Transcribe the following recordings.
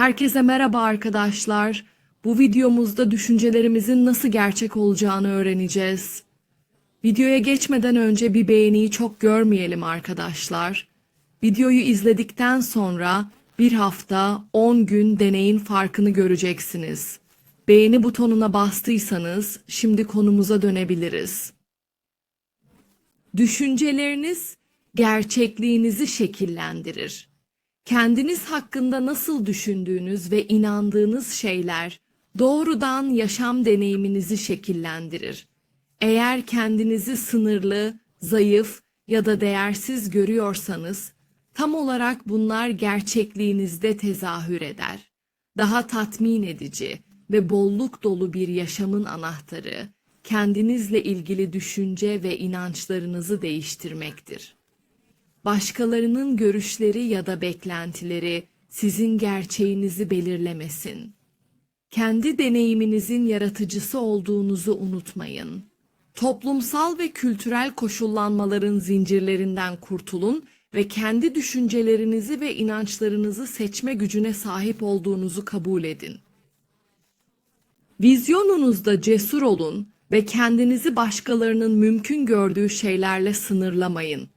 Herkese merhaba arkadaşlar. Bu videomuzda düşüncelerimizin nasıl gerçek olacağını öğreneceğiz. Videoya geçmeden önce bir beğeniyi çok görmeyelim arkadaşlar. Videoyu izledikten sonra bir hafta 10 gün deneyin farkını göreceksiniz. Beğeni butonuna bastıysanız şimdi konumuza dönebiliriz. Düşünceleriniz gerçekliğinizi şekillendirir. Kendiniz hakkında nasıl düşündüğünüz ve inandığınız şeyler doğrudan yaşam deneyiminizi şekillendirir. Eğer kendinizi sınırlı, zayıf ya da değersiz görüyorsanız, tam olarak bunlar gerçekliğinizde tezahür eder. Daha tatmin edici ve bolluk dolu bir yaşamın anahtarı, kendinizle ilgili düşünce ve inançlarınızı değiştirmektir. Başkalarının görüşleri ya da beklentileri sizin gerçeğinizi belirlemesin. Kendi deneyiminizin yaratıcısı olduğunuzu unutmayın. Toplumsal ve kültürel koşullanmaların zincirlerinden kurtulun ve kendi düşüncelerinizi ve inançlarınızı seçme gücüne sahip olduğunuzu kabul edin. Vizyonunuzda cesur olun ve kendinizi başkalarının mümkün gördüğü şeylerle sınırlamayın.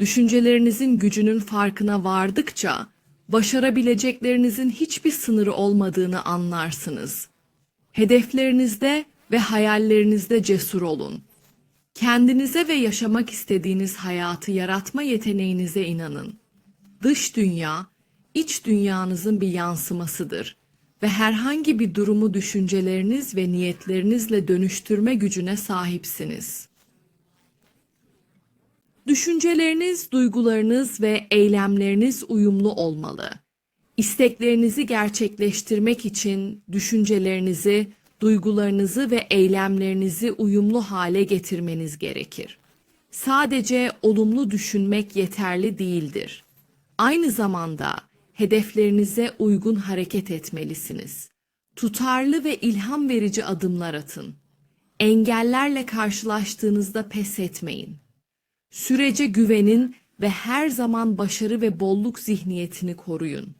Düşüncelerinizin gücünün farkına vardıkça başarabileceklerinizin hiçbir sınırı olmadığını anlarsınız. Hedeflerinizde ve hayallerinizde cesur olun. Kendinize ve yaşamak istediğiniz hayatı yaratma yeteneğinize inanın. Dış dünya, iç dünyanızın bir yansımasıdır ve herhangi bir durumu düşünceleriniz ve niyetlerinizle dönüştürme gücüne sahipsiniz. Düşünceleriniz, duygularınız ve eylemleriniz uyumlu olmalı. İsteklerinizi gerçekleştirmek için düşüncelerinizi, duygularınızı ve eylemlerinizi uyumlu hale getirmeniz gerekir. Sadece olumlu düşünmek yeterli değildir. Aynı zamanda hedeflerinize uygun hareket etmelisiniz. Tutarlı ve ilham verici adımlar atın. Engellerle karşılaştığınızda pes etmeyin. Sürece güvenin ve her zaman başarı ve bolluk zihniyetini koruyun.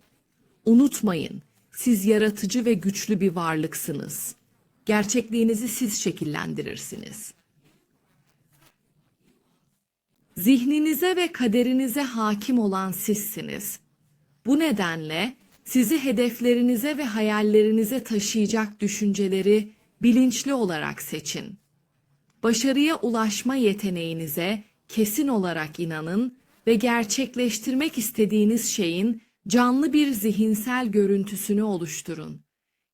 Unutmayın, siz yaratıcı ve güçlü bir varlıksınız. Gerçekliğinizi siz şekillendirirsiniz. Zihninize ve kaderinize hakim olan sizsiniz. Bu nedenle sizi hedeflerinize ve hayallerinize taşıyacak düşünceleri bilinçli olarak seçin. Başarıya ulaşma yeteneğinize kesin olarak inanın ve gerçekleştirmek istediğiniz şeyin canlı bir zihinsel görüntüsünü oluşturun.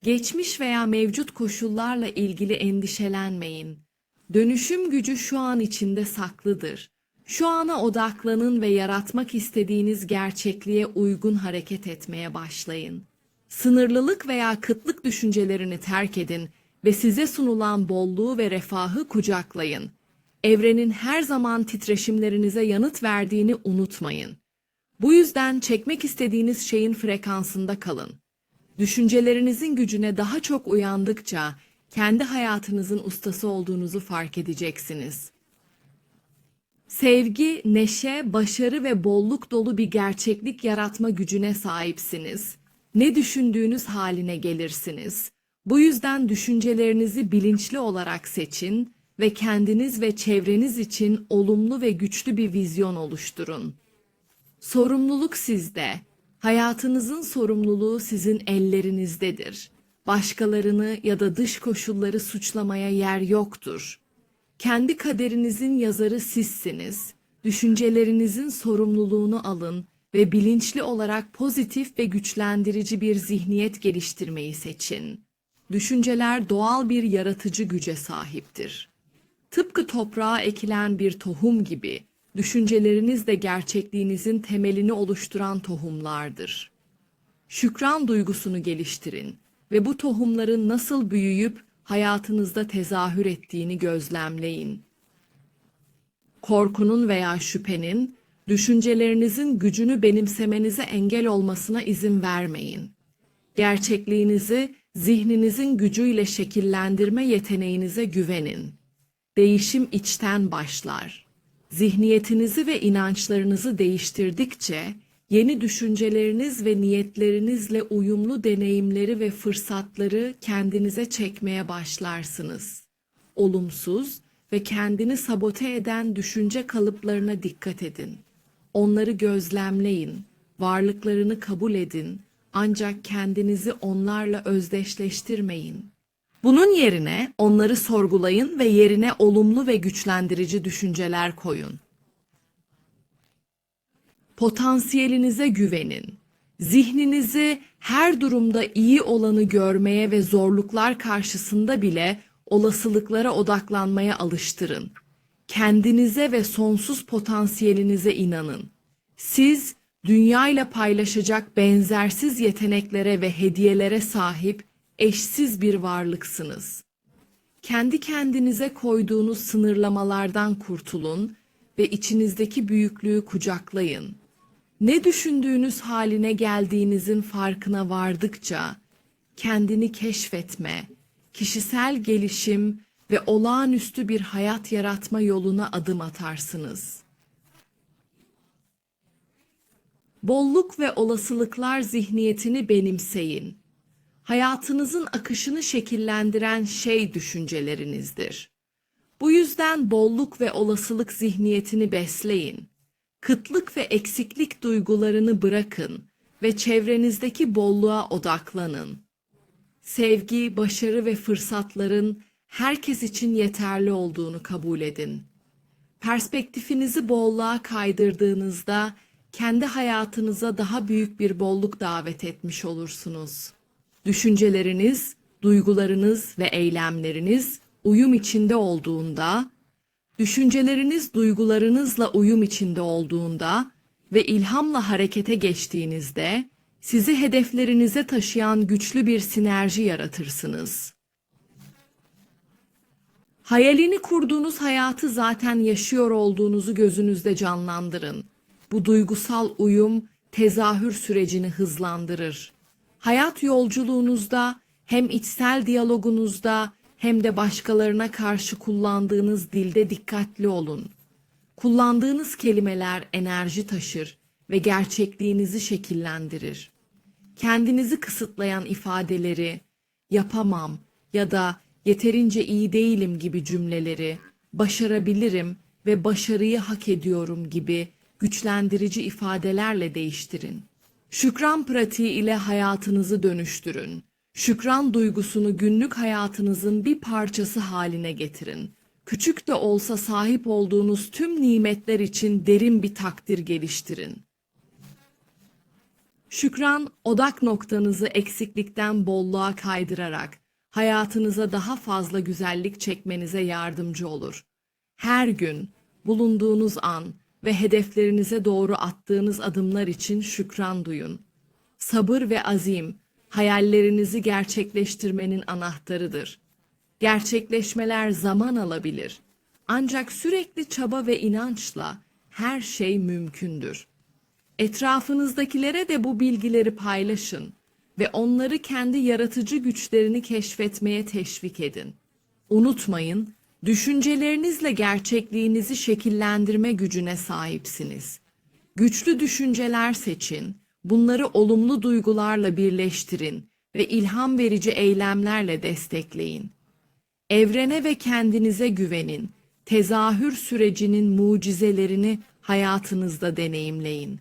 Geçmiş veya mevcut koşullarla ilgili endişelenmeyin. Dönüşüm gücü şu an içinde saklıdır. Şu ana odaklanın ve yaratmak istediğiniz gerçekliğe uygun hareket etmeye başlayın. Sınırlılık veya kıtlık düşüncelerini terk edin ve size sunulan bolluğu ve refahı kucaklayın. Evrenin her zaman titreşimlerinize yanıt verdiğini unutmayın. Bu yüzden çekmek istediğiniz şeyin frekansında kalın. Düşüncelerinizin gücüne daha çok uyandıkça kendi hayatınızın ustası olduğunuzu fark edeceksiniz. Sevgi, neşe, başarı ve bolluk dolu bir gerçeklik yaratma gücüne sahipsiniz. Ne düşündüğünüz haline gelirsiniz. Bu yüzden düşüncelerinizi bilinçli olarak seçin ve kendiniz ve çevreniz için olumlu ve güçlü bir vizyon oluşturun. Sorumluluk sizde. Hayatınızın sorumluluğu sizin ellerinizdedir. Başkalarını ya da dış koşulları suçlamaya yer yoktur. Kendi kaderinizin yazarı sizsiniz. Düşüncelerinizin sorumluluğunu alın ve bilinçli olarak pozitif ve güçlendirici bir zihniyet geliştirmeyi seçin. Düşünceler doğal bir yaratıcı güce sahiptir. Tıpkı toprağa ekilen bir tohum gibi düşünceleriniz de gerçekliğinizin temelini oluşturan tohumlardır. Şükran duygusunu geliştirin ve bu tohumların nasıl büyüyüp hayatınızda tezahür ettiğini gözlemleyin. Korkunun veya şüphenin düşüncelerinizin gücünü benimsemenize engel olmasına izin vermeyin. Gerçekliğinizi zihninizin gücüyle şekillendirme yeteneğinize güvenin. Değişim içten başlar. Zihniyetinizi ve inançlarınızı değiştirdikçe yeni düşünceleriniz ve niyetlerinizle uyumlu deneyimleri ve fırsatları kendinize çekmeye başlarsınız. Olumsuz ve kendini sabote eden düşünce kalıplarına dikkat edin. Onları gözlemleyin, varlıklarını kabul edin ancak kendinizi onlarla özdeşleştirmeyin. Bunun yerine onları sorgulayın ve yerine olumlu ve güçlendirici düşünceler koyun. Potansiyelinize güvenin. Zihninizi her durumda iyi olanı görmeye ve zorluklar karşısında bile olasılıklara odaklanmaya alıştırın. Kendinize ve sonsuz potansiyelinize inanın. Siz dünyayla paylaşacak benzersiz yeteneklere ve hediyelere sahip eşsiz bir varlıksınız. Kendi kendinize koyduğunuz sınırlamalardan kurtulun ve içinizdeki büyüklüğü kucaklayın. Ne düşündüğünüz haline geldiğinizin farkına vardıkça kendini keşfetme, kişisel gelişim ve olağanüstü bir hayat yaratma yoluna adım atarsınız. Bolluk ve olasılıklar zihniyetini benimseyin. Hayatınızın akışını şekillendiren şey düşüncelerinizdir. Bu yüzden bolluk ve olasılık zihniyetini besleyin. Kıtlık ve eksiklik duygularını bırakın ve çevrenizdeki bolluğa odaklanın. Sevgi, başarı ve fırsatların herkes için yeterli olduğunu kabul edin. Perspektifinizi bolluğa kaydırdığınızda kendi hayatınıza daha büyük bir bolluk davet etmiş olursunuz. Düşünceleriniz, duygularınız ve eylemleriniz uyum içinde olduğunda, düşünceleriniz duygularınızla uyum içinde olduğunda ve ilhamla harekete geçtiğinizde sizi hedeflerinize taşıyan güçlü bir sinerji yaratırsınız. Hayalini kurduğunuz hayatı zaten yaşıyor olduğunuzu gözünüzde canlandırın. Bu duygusal uyum tezahür sürecini hızlandırır. Hayat yolculuğunuzda hem içsel diyalogunuzda hem de başkalarına karşı kullandığınız dilde dikkatli olun. Kullandığınız kelimeler enerji taşır ve gerçekliğinizi şekillendirir. Kendinizi kısıtlayan ifadeleri yapamam ya da yeterince iyi değilim gibi cümleleri başarabilirim ve başarıyı hak ediyorum gibi güçlendirici ifadelerle değiştirin. Şükran pratiği ile hayatınızı dönüştürün. Şükran duygusunu günlük hayatınızın bir parçası haline getirin. Küçük de olsa sahip olduğunuz tüm nimetler için derin bir takdir geliştirin. Şükran odak noktanızı eksiklikten bolluğa kaydırarak hayatınıza daha fazla güzellik çekmenize yardımcı olur. Her gün bulunduğunuz an ve hedeflerinize doğru attığınız adımlar için şükran duyun. Sabır ve azim hayallerinizi gerçekleştirmenin anahtarıdır. Gerçekleşmeler zaman alabilir. Ancak sürekli çaba ve inançla her şey mümkündür. Etrafınızdakilere de bu bilgileri paylaşın ve onları kendi yaratıcı güçlerini keşfetmeye teşvik edin. Unutmayın, düşüncelerinizle gerçekliğinizi şekillendirme gücüne sahipsiniz. Güçlü düşünceler seçin, bunları olumlu duygularla birleştirin ve ilham verici eylemlerle destekleyin. Evrene ve kendinize güvenin. Tezahür sürecinin mucizelerini hayatınızda deneyimleyin.